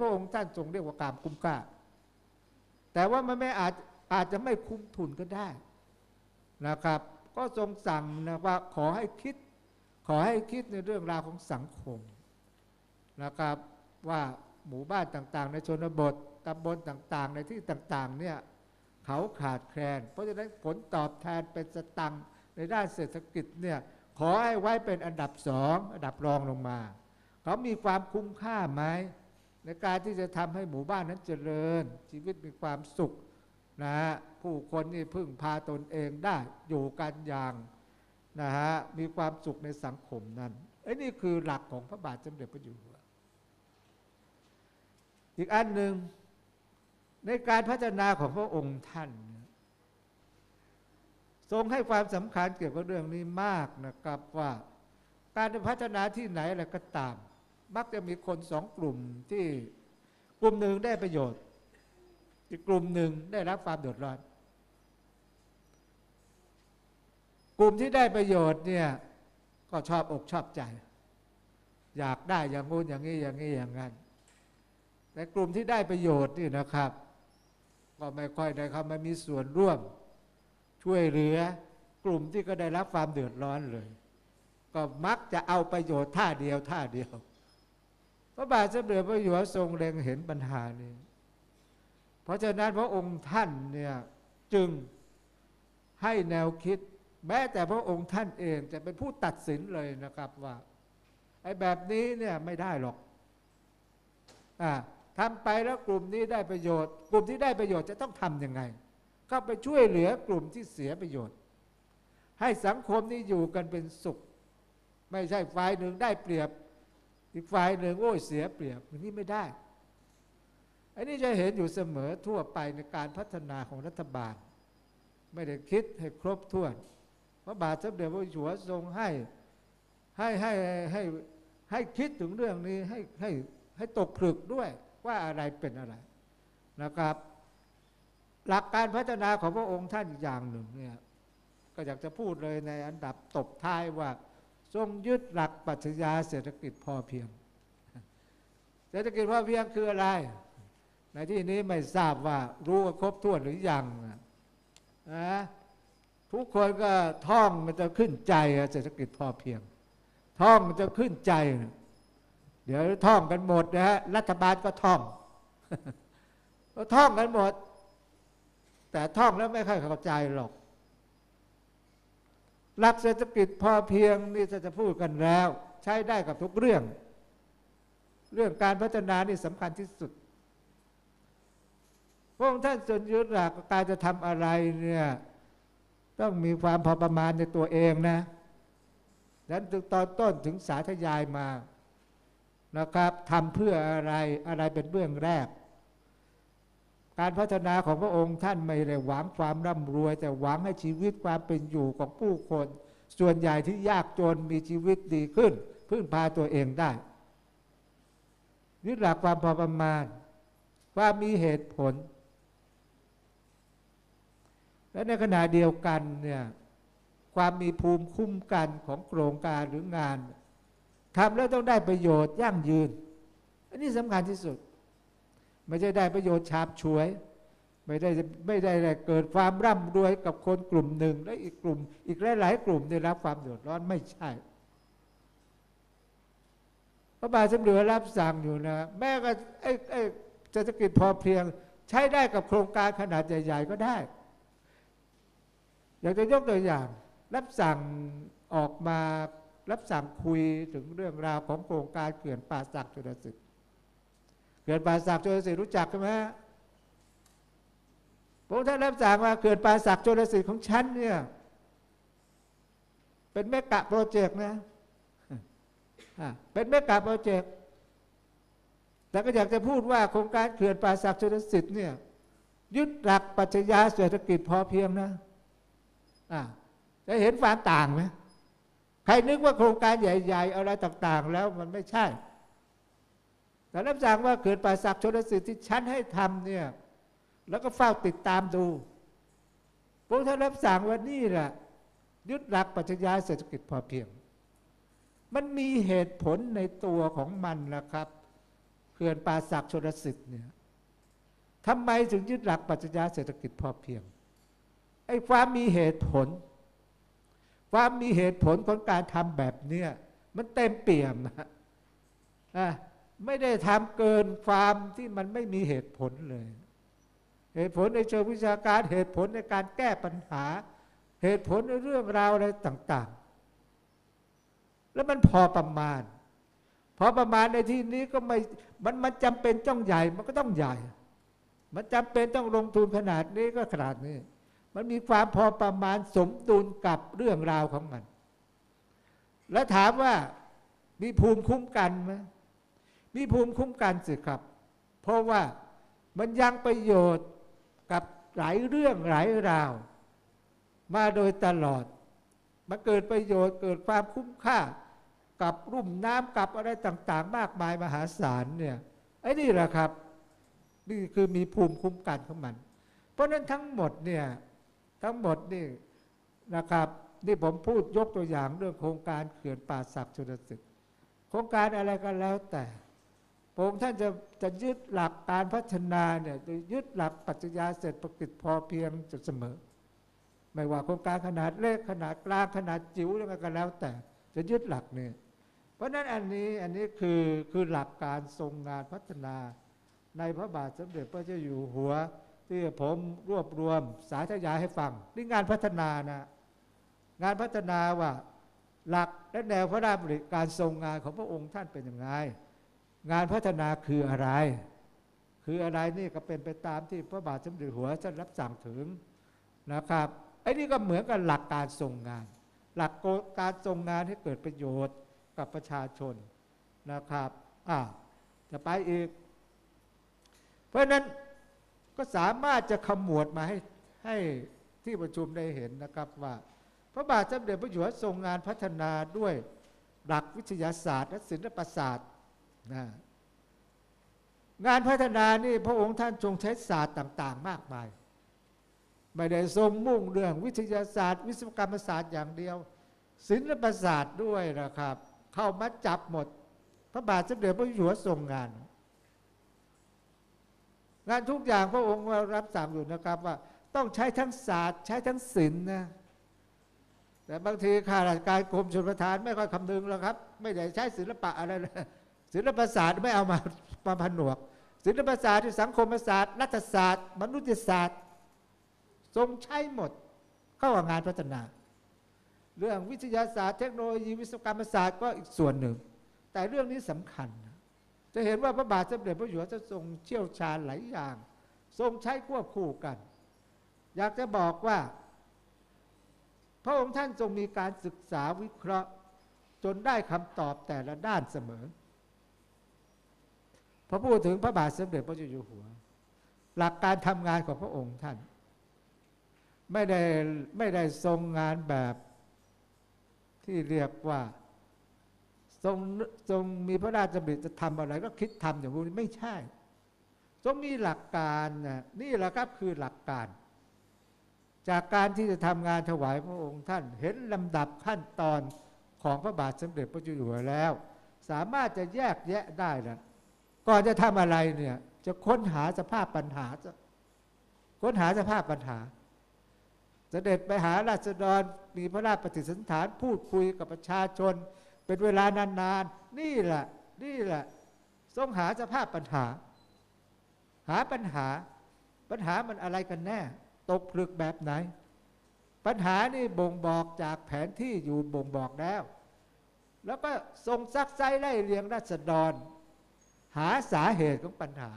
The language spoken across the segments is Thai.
พระองค์ท่านทรงเรียกว่าการคุ้มค่า แต่ว่ามันไม่อาจอาจจะไม่คุ้มทุนก็ได้นะครับ ก็ทรงสั่งนะว่าขอให้คิด ขอให้คิดในเรื่องราวของสังคมนะครับ ว่าหมู่บ้านต่างๆ ในชนบทตำบลต่างๆ ในที่ต่างๆเนี่ยเขาขาดแคลน เพราะฉะนั้นผลตอบแทนเป็นสตังในด้านเศรษฐกิจเนี่ยขอให้ไว้เป็นอันดับสองอันดับรองลงมา เขามีความคุ้มค่าไหม ในการที่จะทำให้หมู่บ้านนั้นเจริญ ชีวิตมีความสุขนะฮะผู้คนนี่พึ่งพาตนเองได้อยู่กันอย่างนะฮะมีความสุขในสังคมนั้นไอ้นี่คือหลักของพระบาทสมเด็จพระอยู่หัวอีกอันหนึ่งในการพัฒนาของพระองค์ท่าน ทรงให้ความสำคัญเกี่ยวกับเรื่องนี้มากนะครับว่า การพัฒนาที่ไหนอะไรก็ตาม มักจะมีคนสองกลุ่มที่กลุ่มหนึ่งได้ประโยชน์ อีกกลุ่มหนึ่งได้รับความเดือดร้อน กลุ่มที่ได้ประโยชน์เนี่ยก็ชอบอกชอบใจ อยากได้อย่างงู้นอย่างนี้อย่างนี้อย่างนั้นแต่กลุ่มที่ได้ประโยชน์นี่นะครับ ก็ไม่ค่อยได้เข้ามามีส่วนร่วม ช่วยเหลือกลุ่มที่ก็ได้รับความเดือดร้อนเลย ก็มักจะเอาประโยชน์ท่าเดียวท่าเดียว พระบาทสมเด็จพระอยู่หัวทรงเล็งเห็นปัญหานี้ เพราะฉะนั้นพระองค์ท่านเนี่ยจึงให้แนวคิด แม้แต่พระองค์ท่านเองจะเป็นผู้ตัดสินเลยนะครับว่าไอ้แบบนี้เนี่ยไม่ได้หรอกอ่าทำไปแล้วกลุ่มนี้ได้ประโยชน์ กลุ่มที่ได้ประโยชน์จะต้องทำยังไงเข้าไปช่วยเหลือกลุ่มที่เสียประโยชน์ ให้สังคมนี้อยู่กันเป็นสุข ไม่ใช่ฝ่ายหนึ่งได้เปรียบ อีกฝ่ายหนึ่งโอ้ยเสียเปรียบอย่างนี้ไม่ได้ อันนี้จะเห็นอยู่เสมอทั่วไปในการพัฒนาของรัฐบาล ไม่ได้คิดให้ครบถ้วนพระบาทสมเด็จพระอยู่หัวทรงให้ให้ให้ให้ให้คิดถึงเรื่องนี้ให้ให้ให้ตกผลึกด้วยว่าอะไรเป็นอะไรนะครับ หลักการพัฒนาของพระองค์ท่านอย่างหนึ่งเนี่ยก็อยากจะพูดเลยในอันดับตบท้ายว่า ทรงยึดหลักปรัชญาเศรษฐกิจพอเพียง เศรษฐกิจพอเพียงคืออะไร ในที่นี้ไม่ทราบว่ารู้ว่าครบถ้วนหรือยังนะทุกคนก็ท่องมันจะขึ้นใจเศรษฐกิจพอเพียง ท่องมันจะขึ้นใจ เดี๋ยวท่องกันหมดนะฮะรัฐบาลก็ท่องก็ท่องกันหมด แต่ท่องแล้วไม่ค่อยเข้าใจหรอก หลักเศรษฐกิจพอเพียงนี่จะพูดกันแล้ว ใช้ได้กับทุกเรื่อง เรื่องการพัฒนานี่สำคัญที่สุดพระองค์ท่านส่วนยึดหลักการจะทำอะไรเนี่ยต้องมีความพอประมาณในตัวเองนะดังนั้นตอนต้นถึงสาธยายมานะครับทำเพื่ออะไรอะไรเป็นเบื้องแรก การพัฒนาของพระองค์ท่านไม่ได้หวังความร่ำรวย แต่หวังให้ชีวิตความเป็นอยู่ของผู้คน ส่วนใหญ่ที่ยากจนมีชีวิตดีขึ้น พึ่งพาตัวเองได้ยึดหลักความพอประมาณความมีเหตุผล และในขณะเดียวกันเนี่ยความมีภูมิคุ้มกันของโครงการหรืองานทำแล้วต้องได้ประโยชน์ยั่งยืน อันนี้สำคัญที่สุด ไม่ใช่ได้ประโยชน์ฉาบฉวย ไม่ได้ไม่ได้เกิดความร่ำรวยกับคนกลุ่มหนึ่ง และอีกกลุ่ม อีกหลายๆกลุ่มได้รับความเดือดร้อนไม่ใช่พระบาทสมเด็จรับสั่งอยู่นะแม้ก็ไอ้ไอ้เศรษฐกิจพอเพียง ใช้ได้กับโครงการขนาดใหญ่ ๆ ก็ได้ อยากจะยกตัวอย่าง รับสั่งออกมารับสั่งคุยถึงเรื่องราวของโครงการเขื่อนป่าสักจุลสิทธิ์ เขื่อนป่าสักจุลสิทธิ์รู้จักไหมพระท่านรับสั่งว่าเขื่อนป่าสักจุลสิทธิ์ของฉันเนี่ยเป็นแม่กะโปรเจกต์นะเป็นแม่กะโปรเจกต์แต่ก็อยากจะพูดว่าโครงการเขื่อนป่าสักจุลสิทธิ์เนี่ยยึดหลักปัจญาเศรษฐกิจพอเพียงนะจะเห็นความต่างไหมใครนึกว่าโครงการใหญ่ ๆ อะไรต่าง ๆ แล้วมันไม่ใช่ แต่รับสั่งว่าเกิดป่าศักชนสิทธิ์ที่ฉันให้ทำเนี่ย แล้วก็เฝ้าติดตามดูพวกท่านรับสั่งว่านี่แหละยึดหลักปัจจัยเศรษฐกิจพอเพียง มันมีเหตุผลในตัวของมันนะครับคขื่อนป่าสักชนสิทธิ์เนี่ยทำไมถึงยึดหลักปรัชญาเศรษฐกิจพอเพียงไอ้ความมีเหตุผล ความมีเหตุผลของการทำแบบเนี้ยมันเต็มเปี่ยมอะอะ ไม่ได้ทำเกินความที่มันไม่มีเหตุผลเลย เหตุผลในเชิงวิชาการเหตุผลในการแก้ปัญหา เหตุผลในเรื่องราวอะไรต่าง ๆ แล้วมันพอประมาณ พอประมาณในที่นี้ก็ไม่มันมันจำเป็นต้องใหญ่ มันก็ต้องใหญ่ มันจำเป็นต้องลงทุนขนาดนี้ก็ขนาดนี้ มันมีความพอประมาณสมดุลกับเรื่องราวของมัน แล้วถามว่ามีภูมิคุ้มกันไหม มีภูมิคุ้มกันสิครับ เพราะว่ามันยังประโยชน์กับหลายเรื่องหลายราว มาโดยตลอดมาเกิดประโยชน์เกิดความคุ้มค่า กับรุ่มน้ำกับอะไรต่างๆ มากมายมหาศาลเนี่ยไอ้นี่แหละครับ นี่คือมีภูมิคุ้มกันของมัน เพราะฉะนั้นทั้งหมดเนี่ยทั้งหมดนี่นะครับนี่ผมพูดยกตัวอย่างเรื่องโครงการเขื่อนป่าศักดิ์ชนสิทธิ์โครงการอะไรก็แล้วแต่ พระองค์ท่านจะจะยึดหลักการพัฒนาเนี่ยจะยึดหลักปรัชญาเศรษฐกิจพอเพียงจะเสมอ ไม่ว่าโครงการขนาดเล็กขนาดกลางขนาดจิ๋วอะไรก็แล้วแต่จะยึดหลักเนี้เพราะฉะนั้นอันนี้อันนี้คือคือหลักการทรงงานพัฒนา ในพระบาทสมเด็จพระเจ้าอยู่หัว ที่ผมรวบรวมสาธยายให้ฟังนี่งานพัฒนานะงานพัฒนาว่าหลักและแนวพระราชดำริการทรงงานของพระองค์ท่านเป็นยังไง งานพัฒนาคืออะไร คืออะไรนี่ก็เป็นไปตามที่พระบาทสมเด็จหัวท่านรับสั่งถึงนะครับไอ้นี่ก็เหมือนกับหลักการทรงงาน หลักการทรงงานให้เกิดประโยชน์กับประชาชนนะครับอ่าจะไปอีก เพราะฉะนั้นก็สามารถจะขมวดมาให้ให้ที่ประชุมได้เห็นนะครับว่าพระบาทสมเด็จพระอยู่หัวทรงงานพัฒนาด้วยหลักวิทยาศาสตร์และศิลปศาสตร์ นะงานพัฒนานี่พระองค์ท่านทรงใช้ศาสตร์ต่าง ๆ มากมาย ไม่ได้ทรงมุ่งเรื่องวิทยาศาสตร์ วิศวกรรมศาสตร์อย่างเดียว ศิลปศาสตร์ด้วยนะครับ เข้ามาจับหมด พระบาทสมเด็จพระอยู่หัวทรงงาน งานทุกอย่างพระองค์รับสั่งอยู่นะครับว่าต้องใช้ทั้งศาสตร์ ใช้ทั้งศิลป์นะแต่บางทีข้าราชการกรมชลประทานไม่ค่อยคำนึงหรอกครับ ไม่ได้ใช้ศิลปะอะไรเลย ศิลปศาสตร์ไม่เอามามาผนวก ศิลปศาสตร์ที่สังคมศาสตร์รัฐศาสตร์ มนุษยศาสตร์ ทรงใช้หมด เข้ากับงานพัฒนา เรื่องวิทยาศาสตร์เทคโนโลยีวิศวกรรมศาสตร์ก็อีกส่วนหนึ่ง แต่เรื่องนี้สำคัญ จะเห็นว่าพระบาทสมเด็จพระอยู่หัวทรงเชี่ยวชาญหลายอย่าง ทรงใช้ควบคู่กัน อยากจะบอกว่า พระองค์ท่านทรงมีการศึกษาวิเคราะห์ จนได้คำตอบแต่ละด้านเสมอ พอพูดถึงพระบาทสมเด็จพระเจ้าอยู่หัว หลักการทำงานของพระองค์ท่าน ไม่ได้ไม่ได้ทรงงานแบบที่เรียกว่าทรงทรงมีพระราชบัญญัติจะทำอะไรก็คิดทำอย่างนี้ไม่ใช่ทรงมีหลักการนะนี่แหละครับคือหลักการ จากการที่จะทำงานถวายพระองค์ท่าน เห็นลำดับขั้นตอนของพระบาทสมเด็จพระจ้าอยู่หัวแล้ว สามารถจะแยกแยะได้แล้ว ก่อนจะทำอะไรเนี่ย จะค้นหาสภาพปัญหาจะค้นหาสภาพปัญหา เสด็จไปหาราษฎรมีพระราชปฏิสันฐานพูดคุยกับประชาชน เป็นเวลานานๆนี่แหละนี่แหละทรงหาสภาพปัญหา หาปัญหา ปัญหามันอะไรกันแน่ ตกผลึกแบบไหน ปัญหานี่บ่งบอกจากแผนที่อยู่บ่งบอกแล้ว แล้วก็ทรงซักไซไล่เรียงราษฎร หาสาเหตุของปัญหา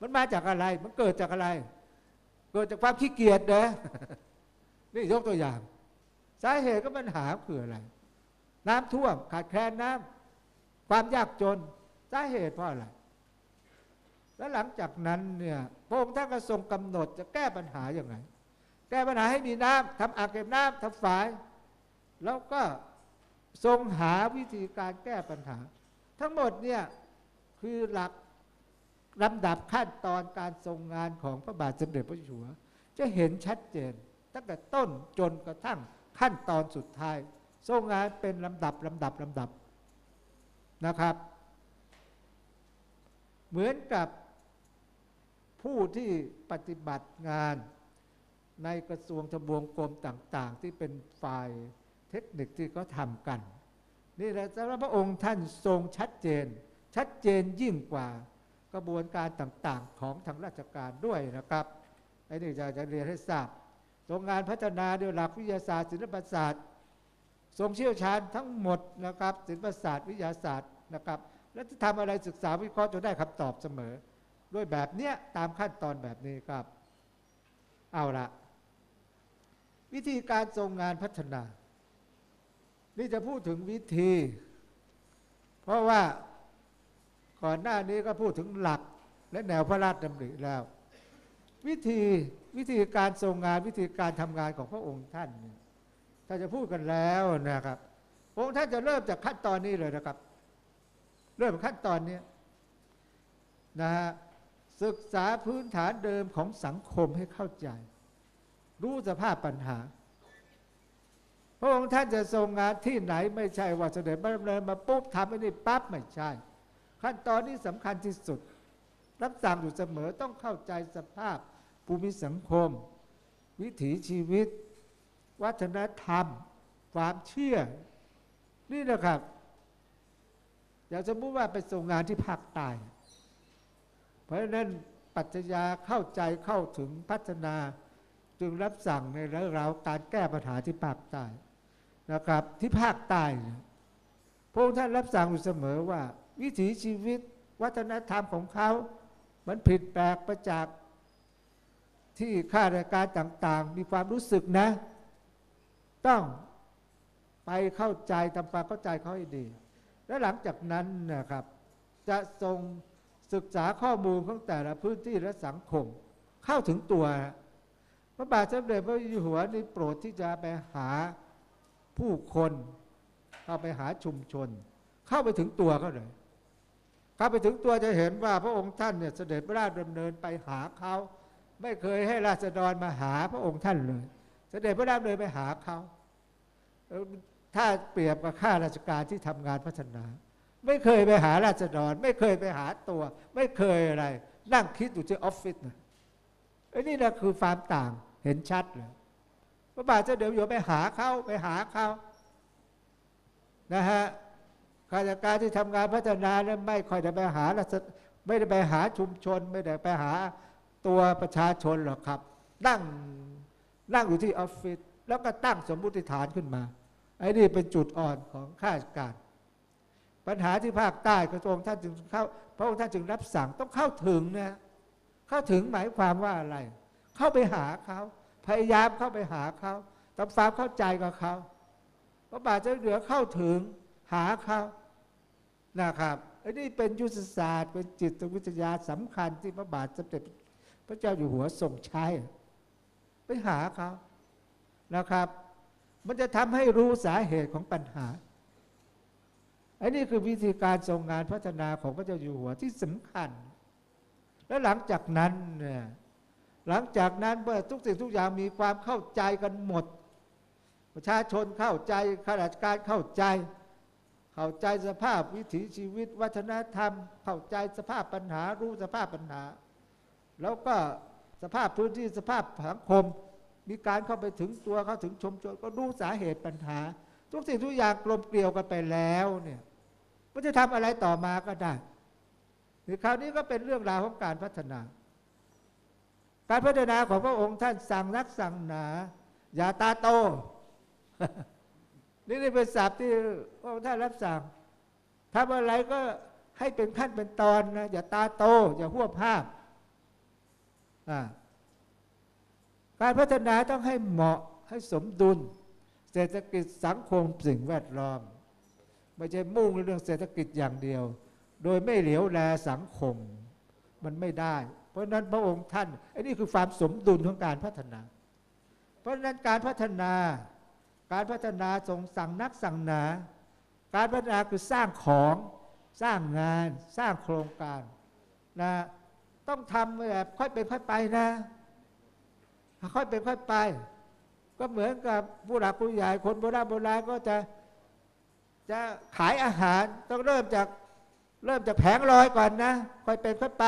มันมาจากอะไร มันเกิดจากอะไร เกิดจากความขี้เกียจนะนี่ยกตัวอย่าง สาเหตุก็ปัญหาคืออะไร น้ำท่วมขาดแคลนน้ำความยากจน สาเหตุเพราะอะไร แล้วหลังจากนั้นเนี่ยพระองค์ท่านก็ทรงกำหนดจะแก้ปัญหาอย่างไรแก้ปัญหาให้มีน้ำทำอ่างเก็บน้ำทำฝาย แล้วก็ทรงหาวิธีการแก้ปัญหา ทั้งหมดเนี่ย คือหลักลำดับขั้นตอนการทรงงานของพระบาทสมเด็จพระเจ้าอยู่หัว จะเห็นชัดเจน ตั้งแต่ต้นจนกระทั่งขั้นตอนสุดท้าย ทรงงานเป็นลำดับลำดับลำดับนะครับ เหมือนกับผู้ที่ปฏิบัติงานในกระทรวงทบวงกรมต่าง ๆ ที่เป็นฝ่ายเทคนิคที่เขาทำกัน นี่แหละสำหรับพระองค์ท่านทรงชัดเจน ชัดเจนยิ่งกว่ากระบวนการต่างๆ ของทางราชการด้วยนะครับไอ้นี่จะจะเรียนให้ทราบทรงงานพัฒนาด้วยหลักวิทยาศาสตร์ศิลปศาสตร์ทรงเชี่ยวชาญทั้งหมดนะครับศิลปศาสตร์วิทยาศาสตร์นะครับ และจะทำอะไรศึกษาวิเคราะห์จนได้คำตอบเสมอ ด้วยแบบเนี้ยตามขั้นตอนแบบนี้ครับ เอาละวิธีการทรงงานพัฒนา นี่จะพูดถึงวิธี เพราะว่า ก่อนหน้านี้ก็พูดถึงหลักและแนวพระราชดำริแล้ว วิธีวิธีการทรงงานวิธีการทำงานของพระองค์ท่านนี่ยถ้าจะพูดกันแล้วนะครับพระองค์ท่านจะเริ่มจากขั้นตอนนี้เลยนะครับ เริ่มขั้นตอนนี้นะฮะศึกษาพื้นฐานเดิมของสังคมให้เข้าใจ รู้สภาพปัญหา พระองค์ท่านจะทรงงานที่ไหนไม่ใช่ว่าเสด็จมาดำเนินมาปุ๊บทำไอ้นี่ปั๊บไม่ใช่ ขั้นตอนนี้สำคัญที่สุด รับสั่งอยู่เสมอต้องเข้าใจสภาพภูมิสังคม วิถีชีวิต วัฒนธรรม ความเชื่อ นี่นะครับอย่าสมมติว่าไปส่งงานที่ภาคใต้ เพราะฉะนั้นปรัชญาเข้าใจเข้าถึงพัฒนาจึงรับสั่งในเรื่องราวการแก้ปัญหาที่ภาคใต้นะครับ ที่ภาคใต้เนี่ยพระองค์ท่านรับสั่งอยู่เสมอว่า วิถีชีวิตวัฒนธรรมของเขา มันผิดแปลกไปจากที่ข้าราชการต่าง ๆ มีความรู้สึกนะ ต้องไปเข้าใจทำความเข้าใจเขาให้ดี และหลังจากนั้นนะครับ จะทรงศึกษาข้อมูลของแต่ละพื้นที่และสังคม เข้าถึงตัว พระบาทสมเด็จพระอยู่หัวนี่โปรดที่จะไปหาผู้คน เข้าไปหาชุมชน เข้าไปถึงตัวเขาเลย เข้าไปถึงตัวจะเห็นว่าพระองค์ท่านเนี่ยเสด็จพระราชดำเนินไปหาเขาไม่เคยให้ราษฎรมาหาพระองค์ท่านเลย เสด็จพระราชดำเนินไปหาเขาถ้าเปรียบกับข้าราชการที่ทำงานพัฒนา ไม่เคยไปหาราษฎร ไม่เคยไปหาตัว ไม่เคยอะไร นั่งคิดอยู่ที่ออฟฟิศนะไอ้นี่นะคือความต่างเห็นชัดเลยพระบาทเจ้าเดี๋ยวอยู่ไปหาเขาไปหาเขานะฮะ ข้าราชการที่ทำงานพัฒนาเนี่ยไม่ค่อยได้ไปหาไม่ได้ไปหาชุมชน ไม่ได้ไปหาตัวประชาชนหรอกครับ นั่งนั่งอยู่ที่ออฟฟิศแล้วก็ตั้งสมมุติฐานขึ้นมาไอ้นี่เป็นจุดอ่อนของข้าราชการ ปัญหาที่ภาคใต้กระทรวงท่านจึงเข้าพระองค์ท่านจึงรับสั่งต้องเข้าถึงนะเข้าถึงหมายความว่าอะไร เข้าไปหาเขาพยายามเข้าไปหาเขาทำความเข้าใจกับเขาพระบาทเจ้าเหนือเข้าถึงหาเขา นะครับไอ้นี่เป็นยุทธศาสตร์ เป็นจิตวิทยาสำคัญที่พระบาทสมเด็จพระเจ้าอยู่หัวทรงใช้ไปหาเขานะครับ มันจะทำให้รู้สาเหตุของปัญหาอันนี้คือวิธีการทรงงานพัฒนาของพระเจ้าอยู่หัวที่สำคัญ และหลังจากนั้นเนี่ยหลังจากนั้นเมื่อทุกสิ่งทุกอย่างมีความเข้าใจกันหมด ประชาชนเข้าใจข้าราชการเข้าใจ เข้าใจสภาพวิถีชีวิตวัฒนธรรม เข้าใจสภาพปัญหารู้สภาพปัญหา แล้วก็สภาพพื้นที่สภาพสังคม มีการเข้าไปถึงตัวเข้าถึงชมชนก็รู้สาเหตุปัญหา ทุกสิ่งทุกอย่างกลมเกลียวกันไปแล้วเนี่ยมันจะทำอะไรต่อมาก็ได้ในคราวนี้ก็เป็นเรื่องราวของการพัฒนา การพัฒนาของพระองค์ท่านสั่งนักสั่งหนา อย่าตาโต นี่นี่เป็นศัพท์ที่พระองค์ท่านรับสั่งทำอะไรก็ให้เป็นขั้นเป็นตอนนะอย่าตาโต อย่าหัวภาพการพัฒนาต้องให้เหมาะให้สมดุล เศรษฐกิจสังคมสิ่งแวดล้อม ไม่ใช่มุ่งเรื่องเศรษฐกิจอย่างเดียว โดยไม่เหลียวแลสังคมมันไม่ได้ เพราะนั้นพระองค์ท่านไอ้นี่คือความสมดุลของการพัฒนา เพราะนั้นการพัฒนา การพัฒนาทรงสั่งนักสั่งหนา การพัฒนาคือสร้างของสร้างงานสร้างโครงการนะต้องทำแบบค่อยเป็นค่อยไปนะ ค่อยเป็นค่อยไป ก็เหมือนกับผู้หลักผู้ใหญ่คนโบราณโบราณก็จะจะขายอาหารต้องเริ่มจากเริ่มจากแผงลอยก่อนนะ ค่อยเป็นค่อยไป